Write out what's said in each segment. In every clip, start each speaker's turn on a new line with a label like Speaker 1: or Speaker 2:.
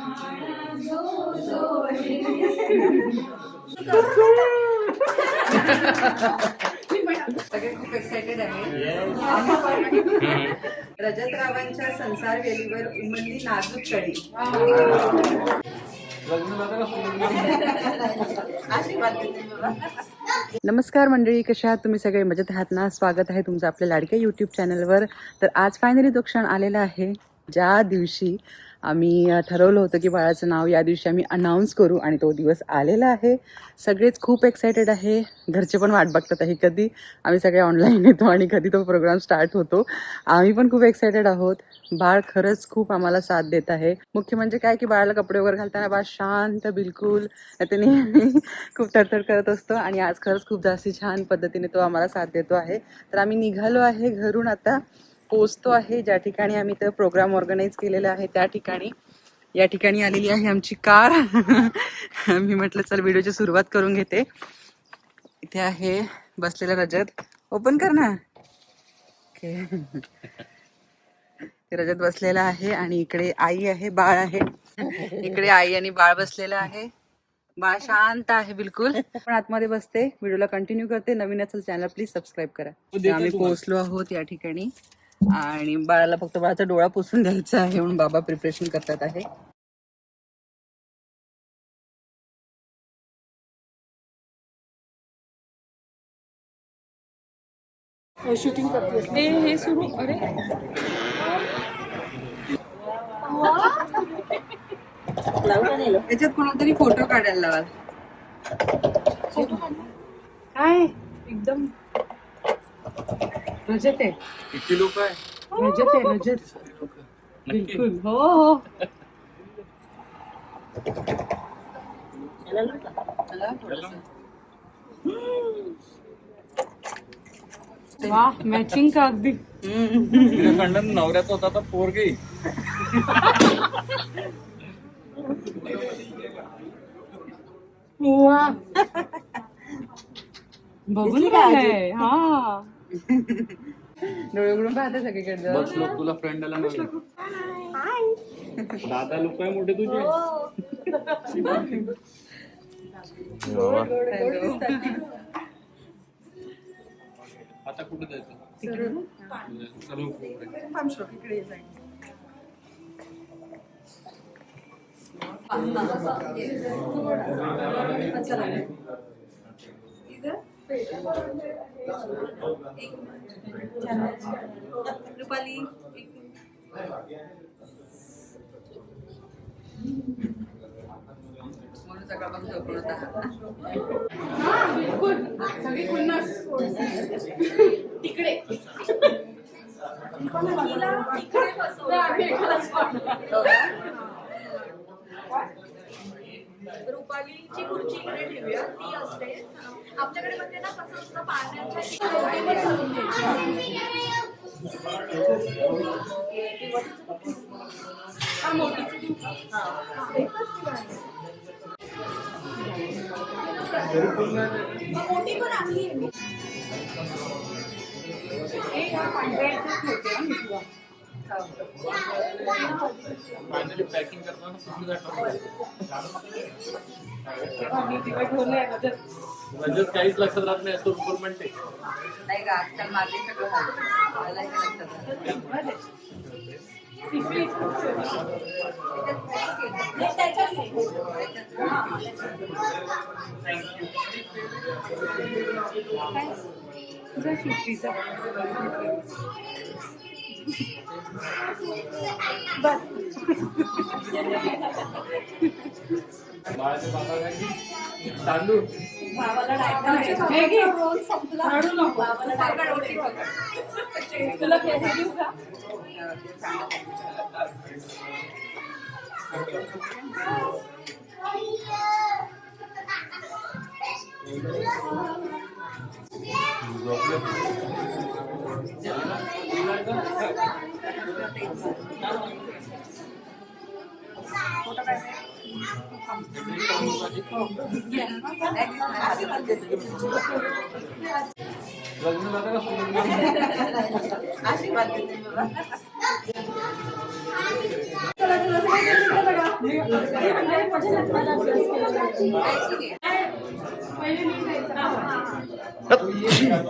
Speaker 1: सगळे खूप एक्साइटेड आहे रजत रावांच्या संसार वेलीवर उमलली नाजूक कडी. आशीर्वाद देते मला.
Speaker 2: नमस्कार मंडळी कशा आहात तुम्ही सगळे? मजेत आहात ना? स्वागत आहे तुमचं आपल्या लाडक्या यूट्यूब चॅनलवर तर आज फायनली तो क्षण आलेला आहे. ज्या दिवशी आम्ही ठरवलं होतं की बाळाचं नाव या दिवशी आम्ही अनाऊन्स करू आणि तो दिवस आलेला आहे. सगळेच खूप एक्सायटेड आहे. घरचे पण वाट बघतात आहे. कधी आम्ही सगळे ऑनलाईन येतो आणि कधी तो प्रोग्राम स्टार्ट होतो. आम्ही पण खूप एक्सायटेड आहोत. बाळ खरंच खूप आम्हाला साथ देत आहे. मुख्य म्हणजे काय की बाळाला कपडे वगैरे घालताना बाळ शांत बिलकुल ते नेहमी खूप तडतड करत असतो आणि आज खरंच खूप जास्ती छान पद्धतीने तो आम्हाला साथ देतो आहे. तर आम्ही निघालो आहे घरून आता. पोचतो आहे. ज्या ठिकाणी आम्ही तर प्रोग्राम ऑर्गनाईज केलेला आहे त्या ठिकाणी. या ठिकाणी आलेली आहे आमची कार. मी म्हटलं चल व्हिडिओची सुरुवात करून घेते. इथे आहे बसलेला रजत. ओपन कर ना. रजत बसलेला आहे आणि इकडे आई आहे बाळ आहे. इकडे आई आणि बाळ बसलेलं आहे. बाळ शांत आहे बिलकुल. पण आतमध्ये बसते. व्हिडिओला कंटिन्यू करते. नवीन असेल चॅनल प्लीज सबस्क्राईब करा. आम्ही पोहोचलो आहोत या ठिकाणी. आणि बाळाला फक्त बाळाचा डोळा पुसून द्यायचा आहे म्हणून बाबा प्रिपरेशन करतात आहे.
Speaker 3: हे हे सुरू. अरे.
Speaker 2: याच्यात कोणातरी फोटो काढायला लावाल.
Speaker 3: काय? एकदम. रजत आहे.
Speaker 4: किती लोक आहे?
Speaker 3: रजत आहे रजत. बिलकुल. हो हो. वा मॅचिंग का अगदी.
Speaker 4: खंडन नवऱ्याचा होता तर पोरगी
Speaker 3: वा. बघून काय हा.
Speaker 2: डोळे उघडून पाहते सगळीकडे
Speaker 4: बस लोक तुला फ्रेंड आला नाही दादा लोक आहे मोठे तुझे? आता कुठे जायचं?
Speaker 1: श्लोक, इकडे. रुपाली.
Speaker 2: म्हणून सकाळपासून झोपून होता
Speaker 5: रुपालीची खुर्ची इकडे ठेवूया. ती असते. आमच्याकडे म्हणजे ना कसं असतं पाण्याच्या मोठी पण आणली आहे मी.
Speaker 4: फायनली पॅकिंग करताना सुद्धा म्हणजे काहीच लक्षात राहत नाही असं रुपये म्हणते
Speaker 2: नाही का आजकाल माझे सगळं झालं. मला
Speaker 4: तांदूळ.
Speaker 5: तुला पैसे देऊ का?
Speaker 4: लग्न झालं का सोडून
Speaker 1: आशीर्वाद देते मला.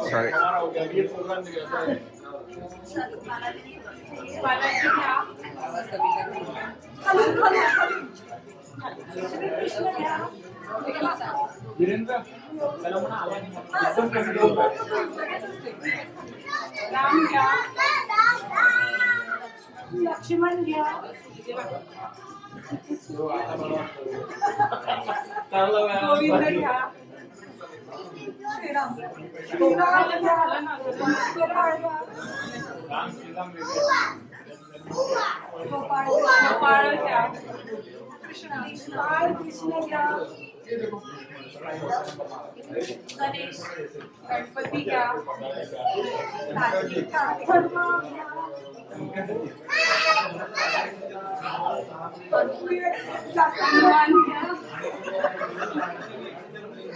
Speaker 6: सॉरी
Speaker 5: लक्ष्मण घ्या. गोविंद घ्या गोपाळ घ्या गोपाळ घ्या गोपाळ घ्या कृष्ण कृष्ण घ्या गणेश गणपती घ्या धर्म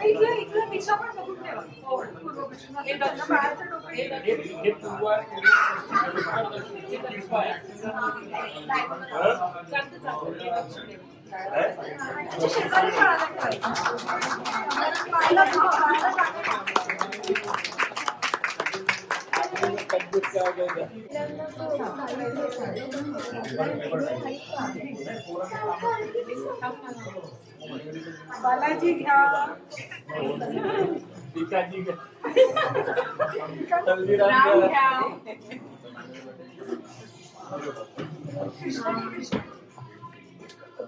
Speaker 4: इथलं इथलं दिशा पण बघून ठेवा हो, बाळाचं डोकं शेजारी बाळाला ठेवायचं. बाळाला बाळाला सांगायचं.
Speaker 5: बालाजी घ्या
Speaker 1: घ्या. घ्या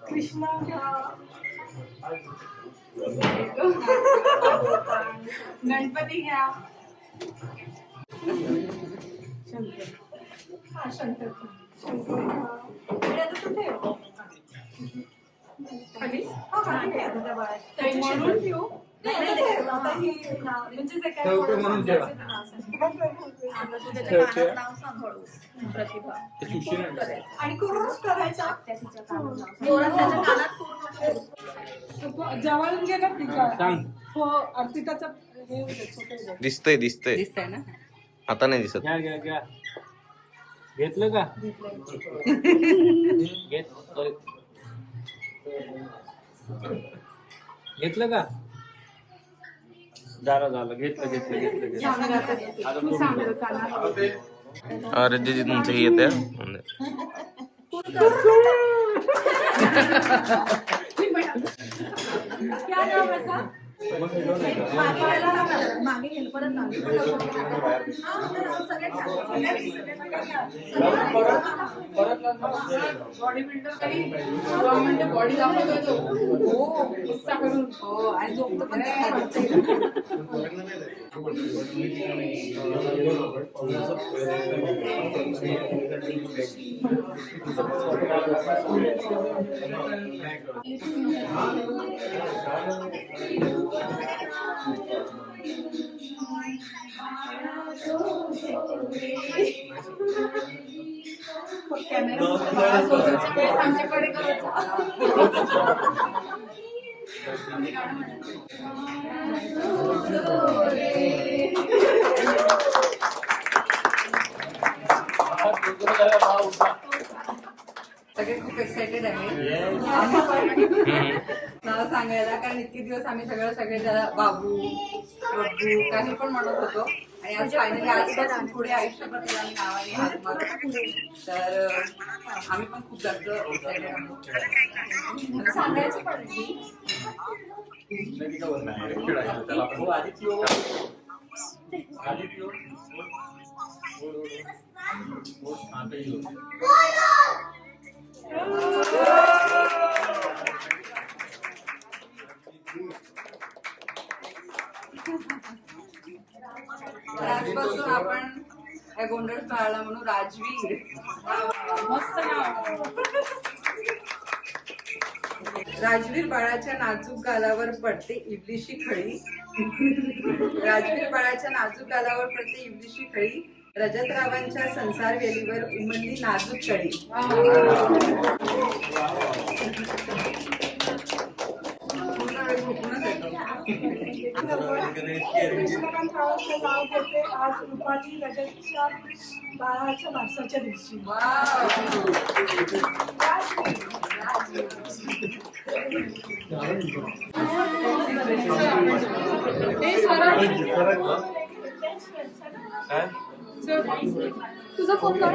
Speaker 5: कृष्ण घ्या गणपती घ्या शंकर
Speaker 4: हा, शंकर. शंकर.
Speaker 5: खाली?
Speaker 4: हा,
Speaker 5: म्हणून ठेवू.
Speaker 4: ही, हा, म्हणजे. आणि करूनच करायचा?
Speaker 5: जवळून घे ना. हो अर्पिताचा हे.
Speaker 6: दिसतंय दिसतंय.
Speaker 2: दिसतंय ना?
Speaker 6: आता नाही दिसत.
Speaker 1: घेतलं का? घेत. घेतलं का? झालं झालं. घेतलं घेतलं घेतलं
Speaker 5: आता.
Speaker 6: अरे जे तुमचं हे येते
Speaker 4: परत मागे. हा, सगळे घ्या. सगळे
Speaker 5: बॉडी बिल्डर काही म्हणजे बॉडी दाखवतोय तो हो गुस्सा करून
Speaker 2: हो आणि झोपतो पण त्या खाली. सगळे खूप एक्साइटेड आहे. नाव सांगायला कारण इतके दिवस आम्ही सगळं सगळे त्याला बाबू बब्बू काही पण म्हणत होतो. आणि आज फायनली आजपासून पुढे आयुष्यभर त्याला आम्ही नावाने तर आम्ही पण खूप जास्त
Speaker 4: सांगायचं पण की
Speaker 1: हो, आदित्य.
Speaker 2: गोंधळ स्थळाला म्हणू राजवीर.
Speaker 5: मस्त नाव
Speaker 2: राजवीर बाळाच्या नाजूक गालावर पडते इबलीशी खळी. राजवीर बाळाच्या नाजूक गालावर पडते इबलीशी खळी. रजतरावांच्या संसार वेलीवर उमलली नाजूक कळी
Speaker 5: नाव करते आज रुपाली रजतच्या बाळाच्या वारसाच्या दिवशी तुझा फोन कर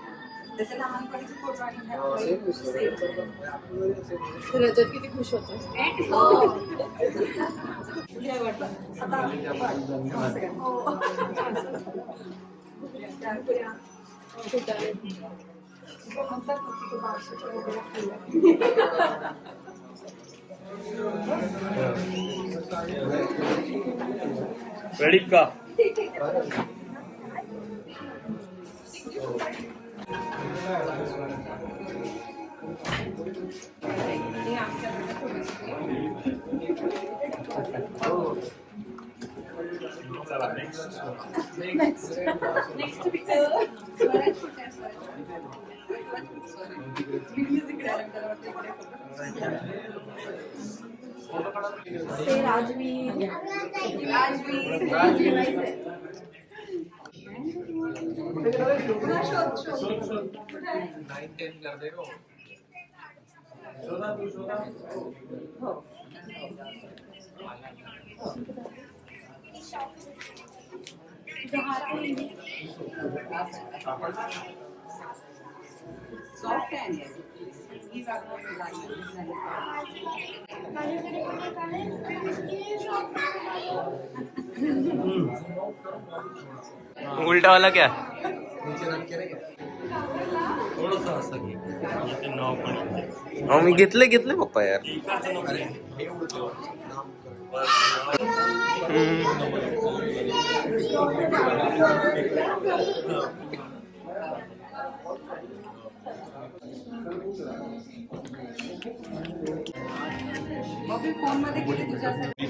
Speaker 2: त्याचे लहानपणीचे फोटो आणि ह्या- सेम.
Speaker 7: रजत किती खुश होतो
Speaker 2: हे। वाटलं. आता
Speaker 4: रेडी का
Speaker 2: सॉफ्ट आहे आणि ही जागा लागली.
Speaker 4: उलटा वाला क्या? अहो मी घेतले घेतले पप्पा यार.
Speaker 2: फोनमध्ये किती तुझ्यासाठी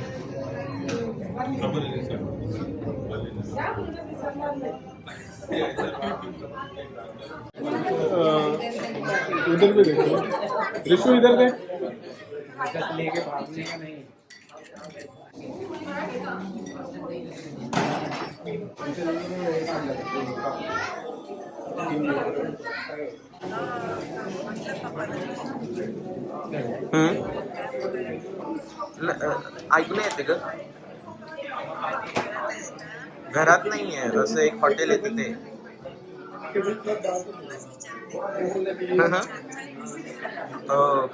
Speaker 6: उधर भी देखो। ऋषु इधर देख लेके भागने का नहीं
Speaker 4: येते ग घरात नाही आहे असं एक हॉटेल येते ते हं,